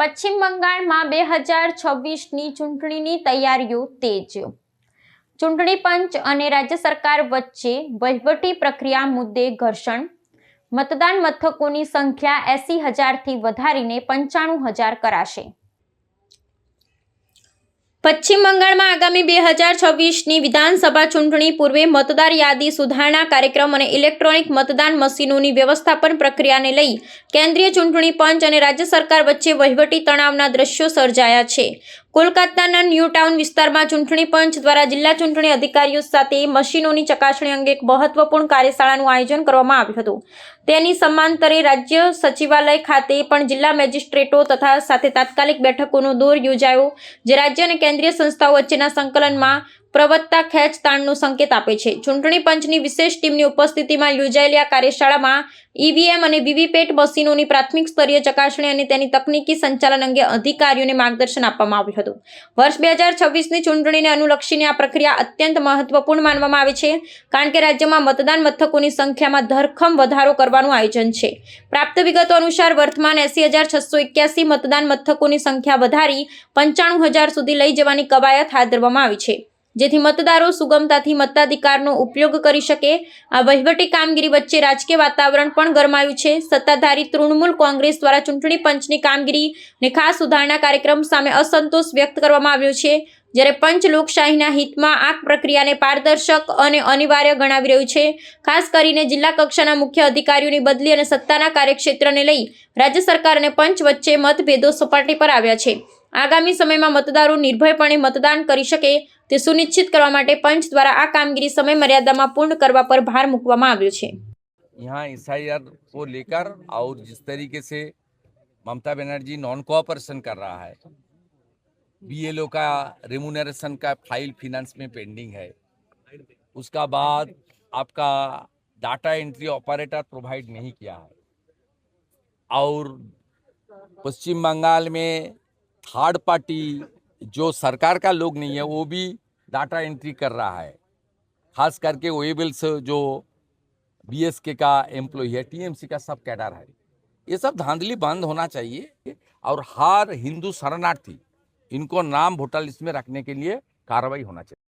પશ્ચિમ બંગાળમાં બે હજાર છવ્વીસની ચૂંટણીની તૈયારીઓ તેજ. ચૂંટણી પંચ અને રાજ્ય સરકાર વચ્ચે વહીવટી પ્રક્રિયા મુદ્દે ઘર્ષણ. મતદાન મથકોની સંખ્યા એસી હજારથી વધારીને પંચાણું હજાર કરાશે. પશ્ચિમ બંગાળમાં આગામી બે હજાર છવ્વીસની વિધાનસભા ચૂંટણી પૂર્વે મતદાર યાદી સુધારણા કાર્યક્રમ અને ઇલેક્ટ્રોનિક મતદાન મશીનોની વ્યવસ્થાપન પ્રક્રિયાને લઈ કેન્દ્રીય ચૂંટણી પંચ અને રાજ્ય સરકાર વચ્ચે વહીવટી તણાવના દ્રશ્યો સર્જાયા છે. કોલકાતાના ન્યૂ ટાઉન વિસ્તારમાં ચૂંટણી પંચ દ્વારા જિલ્લા ચૂંટણી અધિકારીઓ સાથે મશીનોની ચકાસણી અંગે એક મહત્વપૂર્ણ કાર્યશાળાનું આયોજન કરવામાં આવ્યું હતું. તેની સમાંતરે રાજ્ય સચિવાલય ખાતે પણ જિલ્લા મેજિસ્ટ્રેટો તથા સાથે તાત્કાલિક બેઠકોનો દોર યોજાયો, જે રાજ્ય અને કેન્દ્રીય સંસ્થાઓ વચ્ચેના સંકલનમાં પ્રવત્તા ખેંચતાણનો સંકેત આપે છે. ચૂંટણી પંચની વિશેષ ટીમની ઉપસ્થિતિમાં યોજાયેલી આ કાર્યશાળામાં ઈવીએમ અને વીવીપેટ મશીનોની પ્રાથમિક સ્તરીય ચકાસણી અને તેની તકનીકી સંચાલન અંગે અધિકારીઓને માર્ગદર્શન આપવામાં આવ્યું હતું. વર્ષ બે હજાર છવ્વીસની ચૂંટણીને અનુલક્ષીને આ પ્રક્રિયા અત્યંત મહત્વપૂર્ણ માનવામાં આવે છે, કારણ કે રાજ્યમાં મતદાન મથકોની સંખ્યામાં ધરખમ વધારો કરવાનું આયોજન છે. પ્રાપ્ત વિગતો અનુસાર વર્તમાન એસી હજાર છસો એક્યાસી મતદાન મથકોની સંખ્યા વધારી પંચાણું હજાર સુધી લઈ જવાની કવાયત હાથ ધરવામાં આવી છે. જેથી મતદારો સુગમતાથી મતાધિકારનો ઉપયોગ કરી શકે. આ વહીવટી કામગીરી વચ્ચે રાજકીય વાતાવરણ પણ ગરમાયું છે. સત્તાધારી તૃણમૂલ કોંગ્રેસ દ્વારા ચૂંટણી પંચની કામગીરી અને ખાસ સુધારણા કાર્યક્રમ સામે અસંતોષ વ્યક્ત કરવામાં આવ્યો છે. જ્યારે પંચ લોકશાહીના હિતમાં આ પ્રક્રિયાને પારદર્શક અને અનિવાર્ય ગણાવી રહ્યું છે. ખાસ કરીને જિલ્લા કક્ષાના મુખ્ય અધિકારીઓની બદલી અને સત્તાના કાર્યક્ષેત્રને લઈ રાજ્ય સરકાર અને પંચ વચ્ચે મતભેદો સપાટી પર આવ્યા છે. આગામી સમયમાં મતદારો નિર્ભયપણે મતદાન કરી શકે તે સુનિશ્ચિત કરવા માટે પંચ દ્વારા આ કામગીરી સમય મર્યાદામાં પૂર્ણ કરવા પર ભાર મૂકવામાં આવ્યો છે यहाँ एस को लेकर और जिस तरीके से ममता बनर्जी नॉन कोऑपरेशन कर रहा है बीएलओ का रेमुनरेशन का फाइल फिनेंस में पेंडिंग है उसका बाद आपका डाटा एंट्री ऑपरेटर प्रोवाइड नहीं किया है और पश्चिम बंगाल में थर्ड पार्टी जो सरकार का लोग नहीं है, वो भी डाटा एंट्री कर रहा है। खास करके वेबल्स जो बीएसके का एम्प्लॉय है, टीएमसी का सब कैडर है। ये सब धांधली बंद होना चाहिए और हर हिंदू शरणार्थी, इनको नाम वोटर लिस्ट में रखने के लिए कार्रवाई होना चाहिए।